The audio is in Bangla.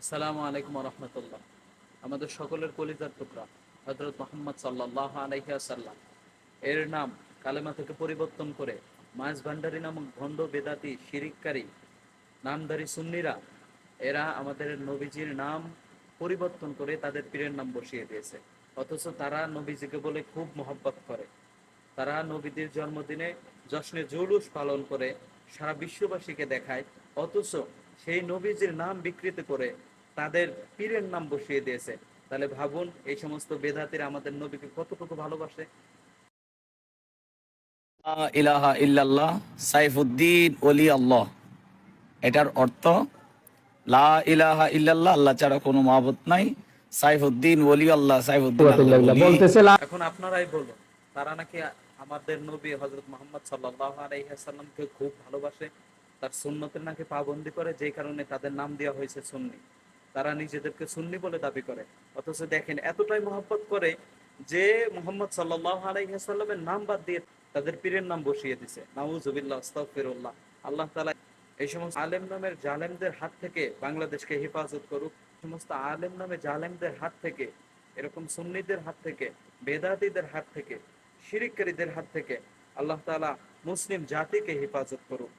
আসসালামু আলাইকুম রহমতুল্লাহ। আমাদের সকলের কলিজার টুকরা হজরত মোহাম্মদ সাল্লাহ আলাইসাল্লাম এর নাম কালেমা থেকে পরিবর্তন করে মাছ ভান্ডারী নামক ভণ্ড বেদাতি, শিরিককারী, নামধারী সুন্নিরা, এরা আমাদের নবীজির নাম পরিবর্তন করে তাদের পীরের নাম বসিয়ে দিয়েছে। অথচ তারা নবীজিকে বলে খুব মহব্বত করে। তারা নবীদের জন্মদিনে জশ্নে জৌলুস পালন করে সারা বিশ্ববাসীকে দেখায়। অথচ সেই নবীজির নাম বিকৃত করে তাদের পীরের নাম বসিয়ে দিয়েছে। তাহলে ভাবুন এই সমস্ত বেদাতিরা আমাদের নবীকে কতটুকু ভালোবাসে? ইলাহা ইল্লাল্লাহ সাইফুদ্দিন ওলি আল্লাহ। এটার অর্থ লা ইলাহা ইল্লাল্লাহ আল্লাহ ছাড়া কোনো মাহবুদ নাই। সাইফুদ্দিন ওলি আল্লাহ সাইফুদ্দিন আল্লাহ বলতেছে এখন আপনারাই বলুন তারা নাকি আমাদের নবী হজরত মোহাম্মদ সাল্লাহ আলাইসাল্লামকে খুব ভালোবাসে। তার সুন্নতের নাকি পাবন্দি করে, যেই কারণে তাদের নাম দেওয়া হয়েছে সুন্নি। তারা নিজেদেরকে সুন্নি বলে দাবি করে। অথচ দেখেন, এতটাই মহব্বত করে যে মোহাম্মদ সাল্লাহ আলাইসাল্লামের নাম বাদ দিয়ে তাদের পীরের নাম বসিয়ে দিছে। নাউজুবিল্লাহ, আস্তাগফিরুল্লাহ। আল্লাহ তাআলা এই সমস্ত আলেম নামের জালেমদের হাত থেকে বাংলাদেশকে হেফাজত করুক। সমস্ত আলেম নামে জালেমদের হাত থেকে, এরকম সুন্নিদের হাত থেকে, বেদাতিদের হাত থেকে শিরিককারীদের হাত থেকে আল্লাহ তাআলা মুসলিম জাতিকে হেফাজত করুক।